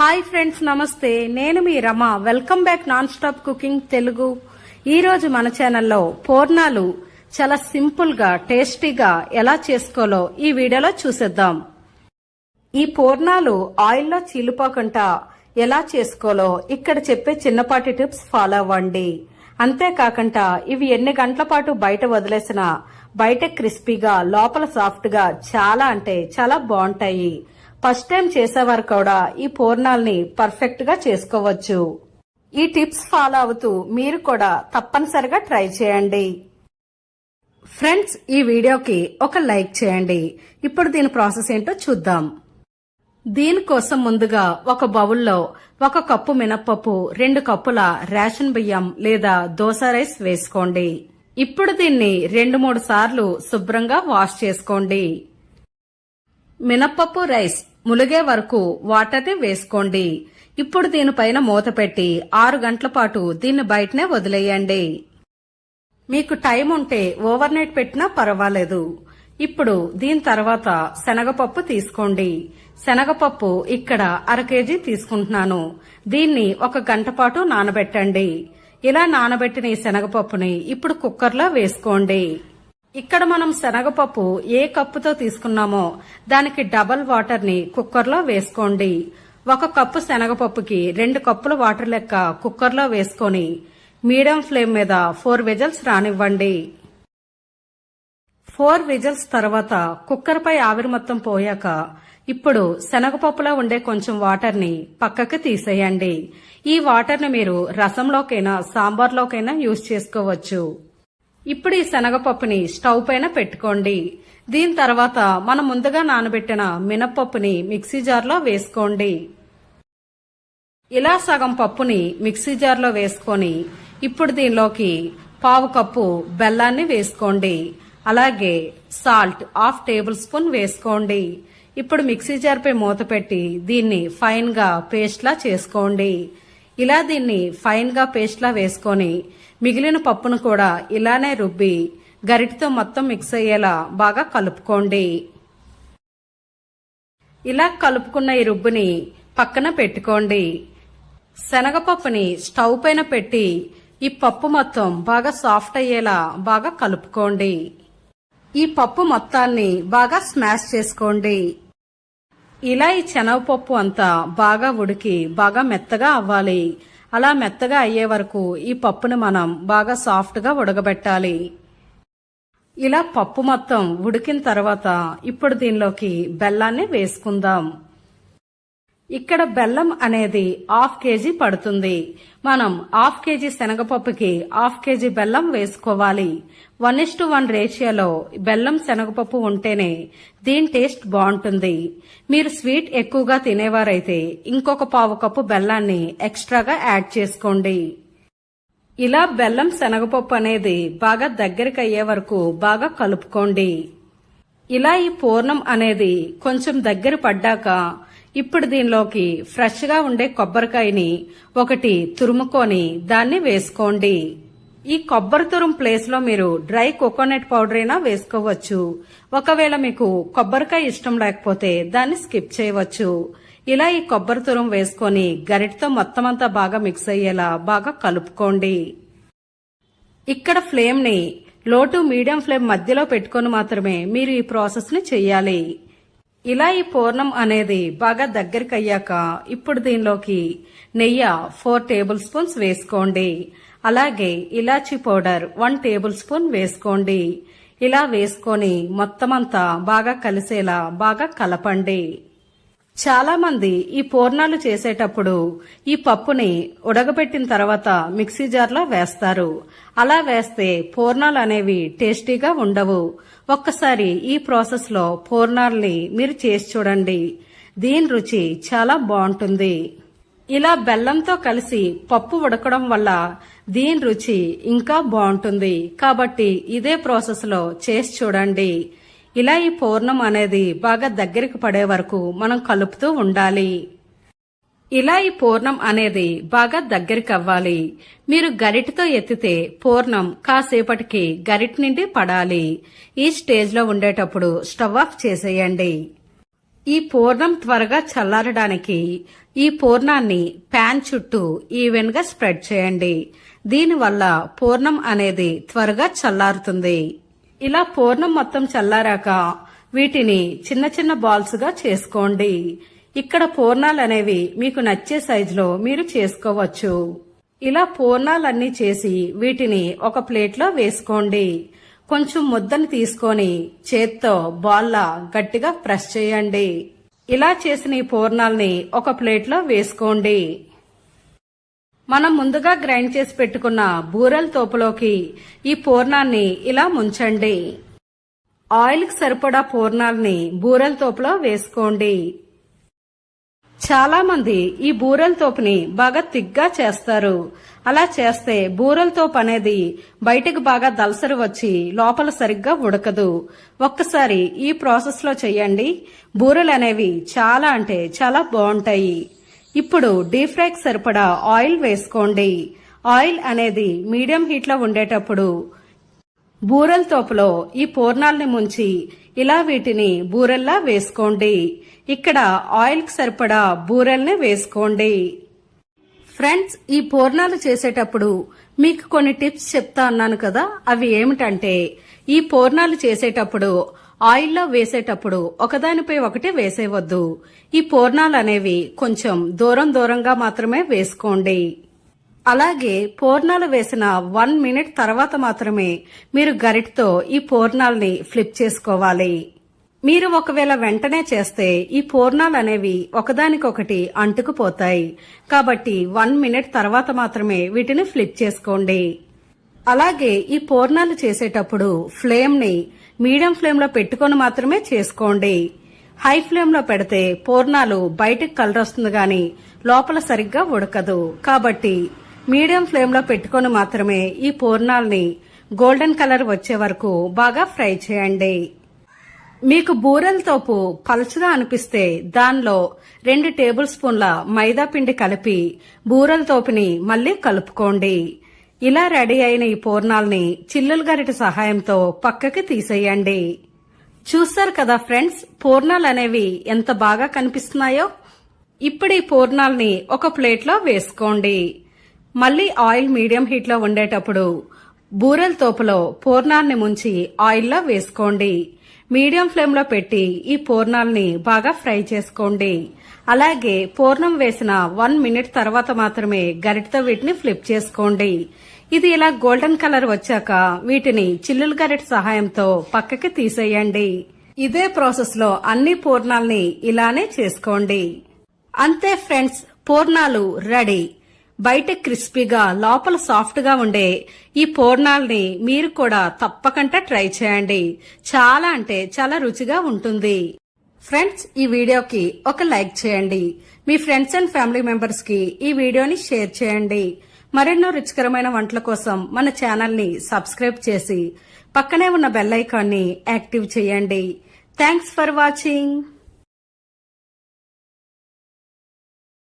Hi friends నమస్తే. నేను మీ Rama. Welcome back non stop cooking Telugu. ఈరోజు మన ఛానల్లో పూర్ణాలు చాలా సింపుల్గా టేస్టీగా ఎలా చేసుకోవాలో ఈ వీడియోలో చూసేద్దాం. ఈ పూర్ణాలు ఆయిల్లో చీలిపోకుండా ఎలా చేసుకోవాలో ఇక్కడ చెప్పే చిన్నపాటి టిప్స్ ఫాలో అవ్వండి. అంతేకాకుండా ఇవి ఎన్ని గంటల పాటు బయట వదిలేసినా బయట క్రిస్పీగా లోపల సాఫ్ట్గా చాలా అంటే చాలా బాగుంటాయి. ఫస్ట్ టైం చేసేవారు కూడా ఈ పూర్ణాల్ని పర్ఫెక్ట్గా చేసుకోవచ్చు. ఈ టిప్స్ ఫాలో అవుతూ మీరు కూడా తప్పనిసరిగా ట్రై చేయండి. ఫ్రెండ్స్ ఈ వీడియోకి ఒక లైక్ చేయండి. ఇప్పుడు దీని ప్రాసెస్ ఏంటో చూద్దాం. దీనికోసం ముందుగా ఒక బౌల్లో ఒక కప్పు మినప్పప్పు రెండు కప్పుల రేషన్ బియ్యం లేదా దోస రైస్ వేసుకోండి. ఇప్పుడు దీన్ని రెండు మూడు సార్లు శుభ్రంగా వాష్ చేసుకోండి. మినప్పప్పు రైస్ ములిగే వరకు వాటర్ని వేసుకోండి. ఇప్పుడు దీనిపైన మూత పెట్టి ఆరు గంటల పాటు దీన్ని బయటనే వదిలేయండి. మీకు టైం ఉంటే ఓవర్ నైట్ పెట్టినా పర్వాలేదు. ఇప్పుడు దీని తర్వాత శనగపప్పు తీసుకోండి. శనగపప్పు ఇక్కడ అర కేజీ తీసుకుంటున్నాను. దీన్ని ఒక గంట పాటు నానబెట్టండి. ఇలా నానబెట్టిన ఈ శనగపప్పుని ఇప్పుడు కుక్కర్లో వేసుకోండి. ఇక్కడ మనం శనగపప్పు ఏ కప్పుతో తీసుకున్నామో దానికి డబల్ వాటర్ని కుక్కర్లో వేసుకోండి. ఒక కప్పు శనగపప్పుకి రెండు కప్పుల వాటర్ లెక్క కుక్కర్లో వేసుకొని మీడియం ఫ్లేమ్ మీద ఫోర్ విజల్స్ రానివ్వండి. ఫోర్ విజల్స్ తర్వాత కుక్కర్పై ఆవిరి మొత్తం పోయాక ఇప్పుడు శనగపప్పులో ఉండే కొంచెం వాటర్ని పక్కకి తీసేయండి. ఈ వాటర్ని మీరు రసంలోకైనా సాంబార్లోకైనా యూజ్ చేసుకోవచ్చు. ఇప్పుడు ఈ శనగపప్పుని స్టవ్ పైన పెట్టుకోండి. దీని తర్వాత మనం ముందుగా నానబెట్టిన మినప్పప్పుని మిక్సీ జార్లో వేసుకోండి. ఇలా సగం పప్పుని మిక్సీ జార్లో వేసుకొని ఇప్పుడు దీనిలోకి పావు కప్పు బెల్లాన్ని వేసుకోండి. అలాగే సాల్ట్ హాఫ్ టేబుల్ స్పూన్ వేసుకోండి. ఇప్పుడు మిక్సీ జార్పై మూత పెట్టి దీన్ని ఫైన్గా చేసుకోండి. ఇలా దీన్ని ఫైన్గా పేస్ట్లా వేసుకొని మిగిలిన పప్పును కూడా ఇలానే రుబ్బి గరిటితో మొత్తం మిక్స్ అయ్యేలా బాగా కలుపుకోండి. ఇలా కలుపుకున్న ఈ రుబ్బుని పక్కన పెట్టుకోండి. శనగపప్పుని స్టవ్ పైన పెట్టి ఈ పప్పు మొత్తం బాగా సాఫ్ట్ అయ్యేలా బాగా కలుపుకోండి. ఈ పప్పు మొత్తాన్ని బాగా స్మాష్ చేసుకోండి. ఇలా ఈ శనగపప్పు అంతా బాగా ఉడికి బాగా మెత్తగా అవ్వాలి. అలా మెత్తగా అయ్యే వరకు ఈ పప్పును మనం బాగా సాఫ్ట్గా ఉడకబెట్టాలి. ఇలా పప్పు మొత్తం ఉడికిన తర్వాత ఇప్పుడు దీనిలోకి బెల్లాన్ని వేసుకుందాం. ఇక్కడ బెల్లం అనేది హాఫ్ కేజీ పడుతుంది. మనం హాఫ్ కేజీ శనగపప్పుకి హాఫ్ కేజీ బెల్లం వేసుకోవాలి. వన్ ఇస్ టు వన్ రేషియోలో బెల్లం శనగపప్పు ఉంటేనే దీని టేస్ట్ బాగుంటుంది. మీరు స్వీట్ ఎక్కువగా తినేవారైతే ఇంకొక పావు కప్పు బెల్లాన్ని ఎక్స్ట్రాగా యాడ్ చేసుకోండి. ఇలా బెల్లం శనగపప్పు అనేది బాగా దగ్గరికి అయ్యే వరకు బాగా కలుపుకోండి. ఇలా ఈ పూర్ణం అనేది కొంచెం దగ్గర పడ్డాక ఇప్పుడు దీనిలోకి ఫ్రెష్గా ఉండే కొబ్బరికాయని ఒకటి తురుముకొని దాన్ని వేసుకోండి. ఈ కొబ్బరి తురుం ప్లేస్లో మీరు డ్రై కోకోనట్ పౌడర్ అయినా వేసుకోవచ్చు. ఒకవేళ మీకు కొబ్బరికాయ ఇష్టం లేకపోతే దాన్ని స్కిప్ చేయవచ్చు. ఇలా ఈ కొబ్బరి తురుం వేసుకొని గరిటతో మొత్తం అంతా బాగా మిక్స్ అయ్యేలా బాగా కలుపుకోండి. ఇక్కడ ఫ్లేమ్ని లో టు మీడియం ఫ్లేమ్ మధ్యలో పెట్టుకొని మాత్రమే మీరు ఈ ప్రాసెస్ని చెయ్యాలి ఇలా ఈ పూర్ణం అనేది బాగా దగ్గరికి అయ్యాక ఇప్పుడు దీనిలోకి నెయ్యి ఫోర్ టేబుల్ స్పూన్స్ వేసుకోండి. అలాగే elaichi powder one tablespoon వేసుకోండి. ఇలా వేసుకొని మొత్తం అంతా బాగా కలిసేలా బాగా కలపండి. చాలా మంది ఈ పూర్ణాలు చేసేటప్పుడు ఈ పప్పుని ఉడకబెట్టిన తర్వాత మిక్సీ జార్లో వేస్తారు. అలా వేస్తే పూర్ణాలు అనేవి టేస్టీగా ఉండవు. ఒక్కసారి ఈ ప్రాసెస్లో మీరు చేసి చూడండి. దీని రుచి చాలా బాగుంటుంది. ఇలా బెల్లంతో కలిసి పప్పు ఉడకడం వల్ల దీని రుచి ఇంకా బాగుంటుంది. కాబట్టి ఇదే ప్రాసెస్లో చేసి చూడండి. ఇలా ఈ పూర్ణం అనేది బాగా దగ్గరికి పడే వరకు మనం కలుపుతూ ఉండాలి. ఇలా ఈ పూర్ణం అనేది బాగా దగ్గరికి అవ్వాలి. మీరు గరిటతో ఎత్తితే పూర్ణం కాసేపటికి గరిట నుండి పడాలి. ఈ స్టేజ్లో ఉండేటప్పుడు స్టవ్ ఆఫ్ చేసేయండి. ఈ పూర్ణం త్వరగా చల్లారడానికి ఈ పూర్ణాన్ని ప్యాన్ చుట్టూ ఈవెన్గా స్ప్రెడ్ చేయండి. దీనివల్ల పూర్ణం అనేది త్వరగా చల్లారుతుంది. ఇలా పూర్ణం మొత్తం చల్లారాక వీటిని చిన్న చిన్న బాల్స్గా చేసుకోండి. ఇక్కడ పూర్ణాలు అనేవి మీకు నచ్చే సైజులో మీరు చేసుకోవచ్చు. ఇలా పూర్ణాలన్నీ చేసి వీటిని ఒక ప్లేట్లో వేసుకోండి. కొంచెం ముద్దని తీసుకొని చేత్తో బాల్లా గట్టిగా ప్రెస్ చేయండి. ఇలా చేసిన ఈ పూర్ణాల్ని ఒక ప్లేట్లో వేసుకోండి. మనం ముందుగా గ్రైండ్ చేసి పెట్టుకున్న బూరెల తోపులోకి ఈ పూర్ణాన్ని ఇలా ముంచండి. ఆయిల్కి సరిపడా పూర్ణాల్ని బూరెల తోపులో వేసుకోండి. చాలా మంది ఈ బూరెల తోపుని బాగా తిగ్గా చేస్తారు. అలా చేస్తే బూరెల తోపు అనేది బయటకు బాగా దలసరి వచ్చి లోపల సరిగ్గా ఉడకదు. ఒక్కసారి ఈ ప్రాసెస్లో చెయ్యండి బూరెలు అనేవి చాలా అంటే చాలా బాగుంటాయి. ఇప్పుడు డీప్ ఫ్రైకి సరిపడా ఆయిల్ వేసుకోండి. ఆయిల్ అనేది మీడియం హీట్లో ఉండేటప్పుడు బూరెల తోపులో ఈ పూర్ణాల్ని ముంచి ఇలా వీటిని బూరెల్లా వేసుకోండి. ఇక్కడ ఆయిల్కి సరిపడా బూరెల్ని వేసుకోండి. ఫ్రెండ్స్ ఈ పూర్ణాలు చేసేటప్పుడు మీకు కొన్ని టిప్స్ చెప్తా అన్నాను కదా అవి ఏమిటంటే ఈ పూర్ణాలు చేసేటప్పుడు ఆయిల్లో వేసేటప్పుడు ఒకదానిపై ఒకటి వేసేవద్దు. ఈ పూర్ణాలు అనేవి కొంచెం దూరం దూరంగా మాత్రమే వేసుకోండి. అలాగే పూర్ణాలు వేసిన వన్ మినిట్ తర్వాత మాత్రమే మీరు గరిటతో ఈ పూర్ణాలని ఫ్లిప్ చేసుకోవాలి. మీరు ఒకవేళ వెంటనే చేస్తే ఈ పూర్ణాలు అనేవి ఒకదానికొకటి అంటుకుపోతాయి. కాబట్టి వన్ మినిట్ తర్వాత మాత్రమే వీటిని ఫ్లిప్ చేసుకోండి. అలాగే ఈ పూర్ణాలు చేసేటప్పుడు ఫ్లేమ్ని మీడియం ఫ్లేమ్లో పెట్టుకొని మాత్రమే చేసుకోండి. హై ఫ్లేమ్లో పెడితే పూర్ణాలు బయటకు కలర్ వస్తుంది గాని లోపల సరిగ్గా ఉడకదు. కాబట్టి మీడియం ఫ్లేమ్లో పెట్టుకొని మాత్రమే ఈ పూర్ణాల్ని గోల్డెన్ కలర్ వచ్చే వరకు బాగా ఫ్రై చేయండి. మీకు బూరెల తోపు పలుచగా అనిపిస్తే దానిలో రెండు టేబుల్ స్పూన్ల మైదా పిండి కలిపి బూరెల తోపుని మళ్ళీ కలుపుకోండి. ఇలా రెడీ అయిన ఈ పూర్ణాల్ని చిల్లుల గరిట సహాయంతో పక్కకి తీసేయండి. చూస్తారు కదా ఫ్రెండ్స్ పూర్ణాలు అనేవి ఎంత బాగా కనిపిస్తున్నాయో? ఇప్పుడు ఈ పూర్ణాల్ని ఒక ప్లేట్లో వేసుకోండి. మళ్ళీ ఆయిల్ మీడియం హీట్లో ఉండేటప్పుడు బూరెల తోపులో పూర్ణాన్ని ముంచి ఆయిల్లో వేసుకోండి. మీడియం ఫ్లేమ్లో పెట్టి ఈ పూర్ణాల్ని బాగా ఫ్రై చేసుకోండి. అలాగే పూర్ణం వేసిన వన్ మినిట్ తర్వాత మాత్రమే గరిటతో వీటిని ఫ్లిప్ చేసుకోండి. ఇది ఇలా గోల్డెన్ కలర్ వచ్చాక వీటిని చిల్లుల గరిట సహాయంతో పక్కకి తీసేయండి. ఇదే ప్రాసెస్లో అన్ని పూర్ణాల్ని ఇలానే చేసుకోండి. అంతే ఫ్రెండ్స్ పూర్ణాలు రెడీ. బయట క్రిస్పీగా లోపల సాఫ్ట్గా ఉండే ఈ పూర్ణాల్ని మీరు కూడా తప్పకుండా ట్రై చేయండి. చాలా అంటే చాలా రుచిగా ఉంటుంది. ఫ్రెండ్స్ ఈ వీడియోకి ఒక లైక్ చేయండి. మీ ఫ్రెండ్స్ అండ్ ఫ్యామిలీ మెంబర్స్కి ఈ వీడియోని షేర్ చేయండి. మరెన్నో రుచికరమైన వంటల కోసం మన ఛానల్ని సబ్స్క్రైబ్ చేసి పక్కనే ఉన్న బెల్ ఐకాన్ని యాక్టివ్ చేయండి. Thanks for watching.